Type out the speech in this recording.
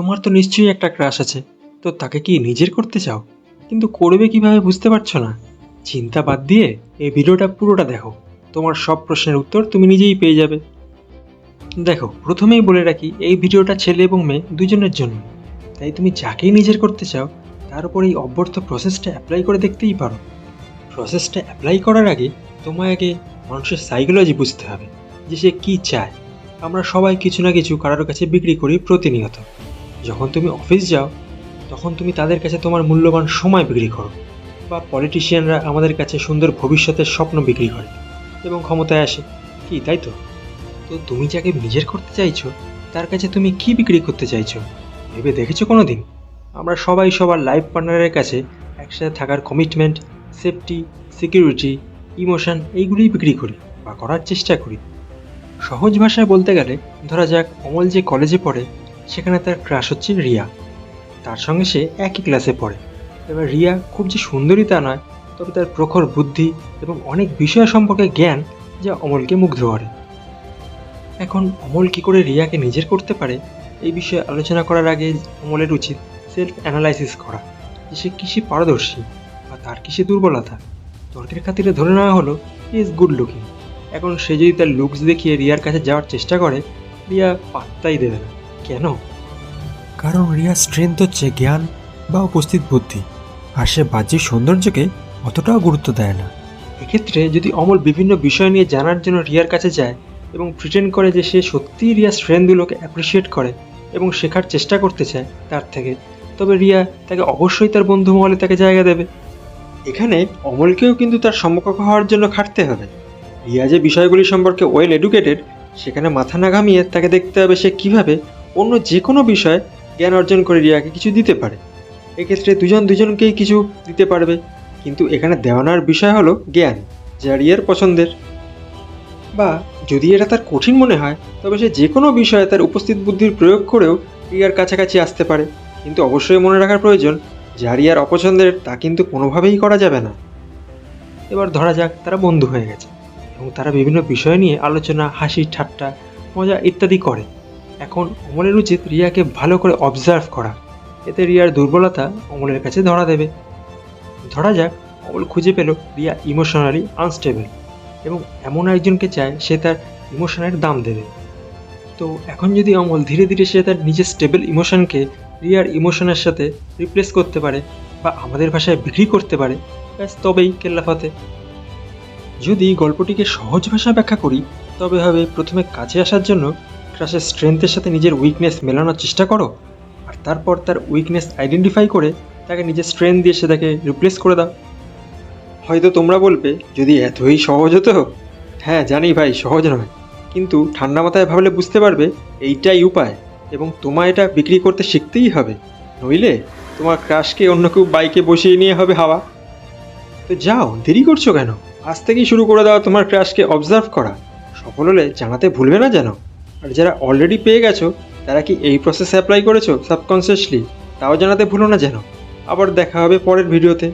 তোমার তো নিশ্চয়ই একটা ক্রাশ আছে। তো তাকে কি নিজের করতে চাও? কিন্তু করবে কীভাবে বুঝতে পারছ না? চিন্তা বাদ দিয়ে এই ভিডিওটা পুরোটা দেখো। তোমার সব প্রশ্নের উত্তর তুমি নিজেই পেয়ে যাবে। দেখো, প্রথমেই বলে রাখি, এই ভিডিওটা ছেলে এবং মেয়ে দুজনের জন্য। তাই তুমি যাকেই নিজের করতে চাও, তার উপর এই অব্যর্থ প্রসেসটা অ্যাপ্লাই করে দেখতেই পারো। প্রসেসটা অ্যাপ্লাই করার আগে তোমায় আগে মানুষের সাইকোলজি বুঝতে হবে, যে সে কী চায়। আমরা সবাই কিছু না কিছু কারোর কাছে বিক্রি করি প্রতিনিয়ত। যখন তুমি অফিস যাও, তখন তুমি তাদের কাছে তোমার মূল্যবান সময় বিক্রি করো বা পলিটিশিয়ানরা আমাদের কাছে সুন্দর ভবিষ্যতের স্বপ্ন বিক্রি করে এবং ক্ষমতায় আসে। কি, তাই তো? তো তুমি যাকে নিজের করতে চাইছো, তার কাছে তুমি কি বিক্রি করতে চাইছো? ভেবে দেখেছ কোনো দিন আমরা সবাই সবার লাইফ পার্টনারের কাছে একসাথে থাকার কমিটমেন্ট সেফটি সিকিউরিটি ইমোশন এইগুলোই বিক্রি করি বা করার চেষ্টা করি। সহজ ভাষায় বলতে গেলে, ধরা যাক অমল যে কলেজে পড়ে সেখানে তার ক্রাশ হচ্ছে রিয়া। তার সঙ্গে সে একই ক্লাসে পড়ে। এবার রিয়া খুব যে সুন্দরী তা নয়, তবে তার প্রখর বুদ্ধি এবং অনেক বিষয় সম্পর্কে জ্ঞান যা অমলকে মুগ্ধ করে। এখন অমল কী করে রিয়াকে নিজের করতে পারে, এই বিষয়ে আলোচনা করার আগে অমলের উচিত সেলফ অ্যানালাইসিস করা, যে সে কিসে পারদর্শী বা তার কিসে দুর্বলতা। তর্কের খাতিরে ধরে নেওয়া হলো ইজ গুড লুকিং এখন সে যদি তার লুকস দেখিয়ে রিয়ার কাছে যাওয়ার চেষ্টা করে, রিয়া পাত্তাই দেবে না। কেন? কারণ রিয়ার স্ট্রেংথ হচ্ছে জ্ঞান বা উপস্থিত বুদ্ধি, আর সে বাহ্যিক সৌন্দর্যকে অতটাও গুরুত্ব দেয় না। এক্ষেত্রে যদি অমল বিভিন্ন বিষয় নিয়ে জানার জন্য রিয়ার কাছে যায় এবং প্রিটেন্ড করে যে সে সত্যিই রিয়ার স্ট্রেংথগুলোকে অ্যাপ্রিসিয়েট করে এবং শেখার চেষ্টা করতে চায় তার থেকে, তবে রিয়া তাকে অবশ্যই তার বন্ধু মহলে তাকে জায়গা দেবে। এখানে অমলকেও কিন্তু তার সমকক্ষ হওয়ার জন্য খাটতে হবে। রিয়া যে বিষয়গুলি সম্পর্কে ওয়েল এডুকেটেড সেখানে মাথা না ঘামিয়ে তাকে দেখতে হবে সে কীভাবে অন্য যে কোনো বিষয়ে জ্ঞান অর্জন করে রিয়াকে কিছু দিতে পারে। এক্ষেত্রে দুজন দুজনকেই কিছু দিতে পারবে। কিন্তু এখানে দেওয়ানোর বিষয় হলো জ্ঞান, যা রিয়ার পছন্দের। বা যদি এটা তার কঠিন মনে হয়, তবে সে যে কোনো বিষয়ে তার উপস্থিত বুদ্ধির প্রয়োগ করেও রিয়ার কাছাকাছি আসতে পারে। কিন্তু অবশ্যই মনে রাখার প্রয়োজন, যা রিয়ার অপছন্দের তা কিন্তু কোনোভাবেই করা যাবে না। এবার ধরা যাক তারা বন্ধু হয়ে গেছে, এবং তারা বিভিন্ন বিষয় নিয়ে আলোচনা, হাসি, ঠাট্টা, মজা ইত্যাদি করে। এখন অমলের উচিত রিয়াকে ভালো করে অবজার্ভ করা। এতে রিয়ার দুর্বলতা অমলের কাছে ধরা দেবে। ধরা যাক, অমল খুঁজে পেল রিয়া ইমোশনালি আনস্টেবল এবং এমন একজনকে চায় সে তার ইমোশনের দাম দেবে। তো এখন যদি অমল ধীরে ধীরে সে তার নিজের স্টেবল ইমোশনকে রিয়ার ইমোশনের সাথে রিপ্লেস করতে পারে বা আমাদের ভাষায় বিক্রি করতে পারে, ব্যাস তবেই কেল্লাফাতে যদি গল্পটিকে সহজ ভাষায় ব্যাখ্যা করি, তবে হবে প্রথমে কাছে আসার জন্য ক্রাশের স্ট্রেংথের সাথে নিজের উইকনেস মেলানোর চেষ্টা করো, আর তারপর তার উইকনেস আইডেন্টিফাই করে তাকে নিজের স্ট্রেংথ দিয়ে সেটাকে রিপ্লেস করে দাও। হয়তো তোমরা বলবে, যদি এতই সহজ হতো? হ্যাঁ জানি ভাই, সহজ নয়। কিন্তু ঠান্ডা মাথায় ভাবলে বুঝতে পারবে, এইটাই উপায় এবং তোমায় এটা বিক্রি করতে শিখতেই হবে। নইলে তোমার ক্রাশকে অন্য কেউ বাইকে বসিয়ে নিয়ে হবে হাওয়া। তো যাও, দেরি করছ কেন? আজ থেকেই শুরু করে দাও তোমার ক্রাশকে অবজার্ভ করা। সফল হলে জানাতে ভুলবে না যেন। আর যারা অলরেডি পেয়ে গেছো, তারা কি এই প্রসেস অ্যাপ্লাই করেছ সাবকনসিয়াসলি তাও জানাতে ভুলো না যেন। আবার দেখা হবে পরের ভিডিওতে